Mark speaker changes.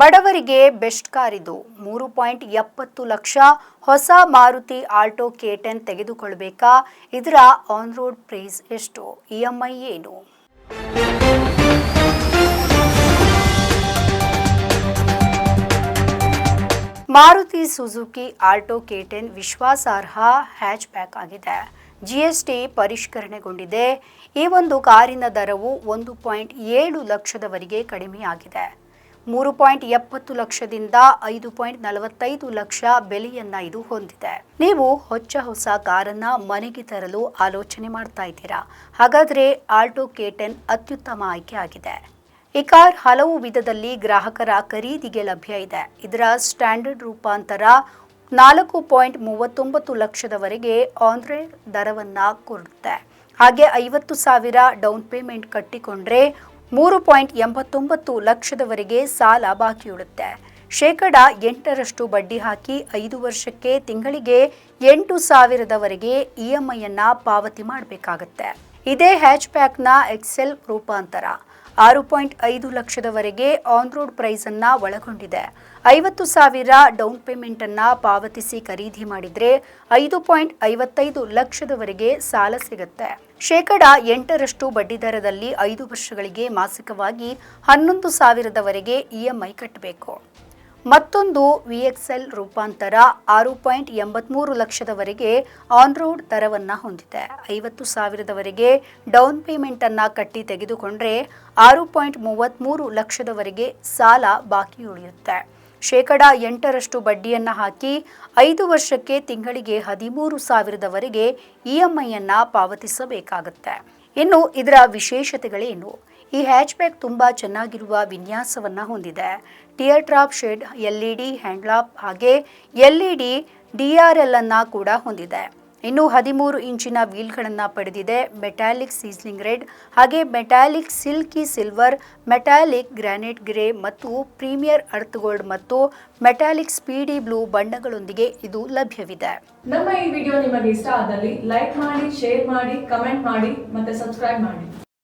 Speaker 1: ಬಡವರಿಗೆ best car ಇದು ಮೂರು ಪಾಯಿಂಟ್ ಎಪ್ಪತ್ತು ಲಕ್ಷ ಹೊಸ ಮಾರುತಿ ಆಲ್ಟೋ ಕೆ ಟೆನ್ ತೆಗೆದುಕೊಳ್ಬೇಕಾ? ಇದರ ಆನ್ ರೋಡ್ ಪ್ರೈಸ್ ಎಷ್ಟು? ಇ ಎಂ ಐ ಏನು? Maruti Suzuki Alto K ten ವಿಶ್ವಾಸಾರ್ಹ ಹ್ಯಾಚ್ ಬ್ಯಾಕ್ ಆಗಿದೆ ಜಿಎಸ್ಟಿ ಪರಿಷ್ಕರಣೆಗೊಂಡಿದೆ. ಈ ಒಂದು ಕಾರಿನ ದರವು ಒಂದು ಪಾಯಿಂಟ್ ಏಳು ಲಕ್ಷದವರೆಗೆ ಕಡಿಮೆಯಾಗಿದೆ. ಮೂರು ಪಾಯಿಂಟ್ ಎಪ್ಪತ್ತು ಲಕ್ಷದಿಂದ ಐದು ಪಾಯಿಂಟ್ ನಲವತ್ತೈದು ಲಕ್ಷ ಬೆಲೆಯನ್ನ ಇದು ಹೊಂದಿದೆ. ನೀವು ಹೊಚ್ಚ ಹೊಸ ಕಾರನ್ನ ಮನೆಗೆ ತರಲು ಆಲೋಚನೆ ಮಾಡ್ತಾ ಇದ್ದೀರಾ? ಹಾಗಾದ್ರೆ ಆಲ್ಟೋ ಕೆ ಟೆನ್ ಅತ್ಯುತ್ತಮ ಆಯ್ಕೆ ಆಗಿದೆ. ಈ ಕಾರ್ ಹಲವು ವಿಧದಲ್ಲಿ ಗ್ರಾಹಕರ ಖರೀದಿಗೆ ಲಭ್ಯ ಇದೆ. ಇದರ ಸ್ಟ್ಯಾಂಡರ್ಡ್ ರೂಪಾಂತರ ನಾಲ್ಕು ಪಾಯಿಂಟ್ ಮೂವತ್ತೊಂಬತ್ತು ಲಕ್ಷದವರೆಗೆ ಆನ್ರೇಡ್ ದರವನ್ನ ಕೊಡುತ್ತೆ. ಹಾಗೆ ಐವತ್ತು ಸಾವಿರ ಡೌನ್ ಪೇಮೆಂಟ್ ಕಟ್ಟಿಕೊಂಡ್ರೆ ಮೂರು ಪಾಯಿಂಟ್ ಎಂಬತ್ತೊಂಬತ್ತು ಲಕ್ಷದವರೆಗೆ ಸಾಲ ಬಾಕಿ ಉಳಿಯುತ್ತೆ ಶೇಕಡ ಎಂಟರಷ್ಟು ಬಡ್ಡಿ ಹಾಕಿ ಐದು ವರ್ಷಕ್ಕೆ ತಿಂಗಳಿಗೆ ಎಂಟು ಸಾವಿರದವರೆಗೆ ಇ ಎಂ ಐಯನ್ನು ಪಾವತಿ ಮಾಡಬೇಕಾಗತ್ತೆ. ಇದೇ ಹ್ಯಾಚ್ ಪ್ಯಾಕ್ನ ಎಕ್ಸೆಲ್ ರೂಪಾಂತರ. ಆರು ಪಾಯಿಂಟ್ ಐದು ಲಕ್ಷದವರೆಗೆ ಆನ್ ರೋಡ್ ಪ್ರೈಸ್ ಅನ್ನ ಒಳಗೊಂಡಿದೆ. ಐವತ್ತು ಸಾವಿರ ಡೌನ್ ಪೇಮೆಂಟ್ ಅನ್ನ ಪಾವತಿಸಿ ಖರೀದಿ ಮಾಡಿದ್ರೆ ಐದು ಪಾಯಿಂಟ್ ಐವತ್ತೈದು ಲಕ್ಷದವರೆಗೆ ಸಾಲ ಸಿಗುತ್ತೆ. ಶೇಕಡ ಎಂಟರಷ್ಟು ಬಡ್ಡಿದರದಲ್ಲಿ ಐದು ವರ್ಷಗಳಿಗೆ ಮಾಸಿಕವಾಗಿ ಹನ್ನೊಂದು ಸಾವಿರದವರೆಗೆ ಇಎಂಐ ಕಟ್ಟಬೇಕು. ಮತ್ತೊಂದು ವಿಎಕ್ಸ್ಎಲ್ ರೂಪಾಂತರ ಆರು ಪಾಯಿಂಟ್ ಎಂಬತ್ಮೂರು ಲಕ್ಷದವರೆಗೆ ಆನ್ ರೋಡ್ ದರವನ್ನು ಹೊಂದಿದೆ. ಐವತ್ತು ಸಾವಿರದವರೆಗೆ ಡೌನ್ ಪೇಮೆಂಟನ್ನು ಕಟ್ಟಿ ತೆಗೆದುಕೊಂಡ್ರೆ ಆರು ಪಾಯಿಂಟ್ ಮೂವತ್ತ್ಮೂರು ಲಕ್ಷದವರೆಗೆ ಸಾಲ ಬಾಕಿ ಉಳಿಯುತ್ತೆ. ಶೇಕಡ ಎಂಟರಷ್ಟು ಬಡ್ಡಿಯನ್ನು ಹಾಕಿ ಐದು ವರ್ಷಕ್ಕೆ ತಿಂಗಳಿಗೆ ಹದಿಮೂರು ಸಾವಿರದವರೆಗೆ ಇ ಎಂ ಐಯನ್ನು ಪಾವತಿಸಬೇಕಾಗುತ್ತೆ. ಇನ್ನು ಇದರ ವಿಶೇಷತೆಗಳೇನು ಈ ಹ್ಯಾಚ್ಬ್ಯಾಕ್ ತುಂಬ ಚೆನ್ನಾಗಿರುವ ವಿನ್ಯಾಸವನ್ನು ಹೊಂದಿದೆ. Tear drop shade L E D headlamp ಹಾಗೆ L E D D R L ಅನ್ನು ಕೂಡ ಹೊಂದಿದೆ. ಇನ್ನು ಹದಿಮೂರು ಇಂಚಿನ ವೀಲ್ಗಳನ್ನು ಪಡೆದಿದೆ. ಮೆಟಾಲಿಕ್ ಸೀಸ್ಲಿಂಗ್ ರೆಡ್ ಹಾಗೆ metallic silky silver metallic granite grey ಮತ್ತು ಪ್ರೀಮಿಯರ್ ಅರ್ತ್ ಗೋಲ್ಡ್ ಮತ್ತು ಮೆಟಾಲಿಕ್ ಸ್ಪೀಡಿ ಬ್ಲೂ ಬಣ್ಣಗಳೊಂದಿಗೆ ಇದು ಲಭ್ಯವಿದೆ.
Speaker 2: ನಮ್ಮ ಈ ವಿಡಿಯೋ ನಿಮಗೆ ಇಷ್ಟ ಆದಲ್ಲಿ ಲೈಕ್ ಮಾಡಿ, ಶೇರ್ ಮಾಡಿ, ಕಮೆಂಟ್ ಮಾಡಿ ಮತ್ತೆ ಸಬ್ಸ್ಕ್ರೈಬ್ ಮಾಡಿ.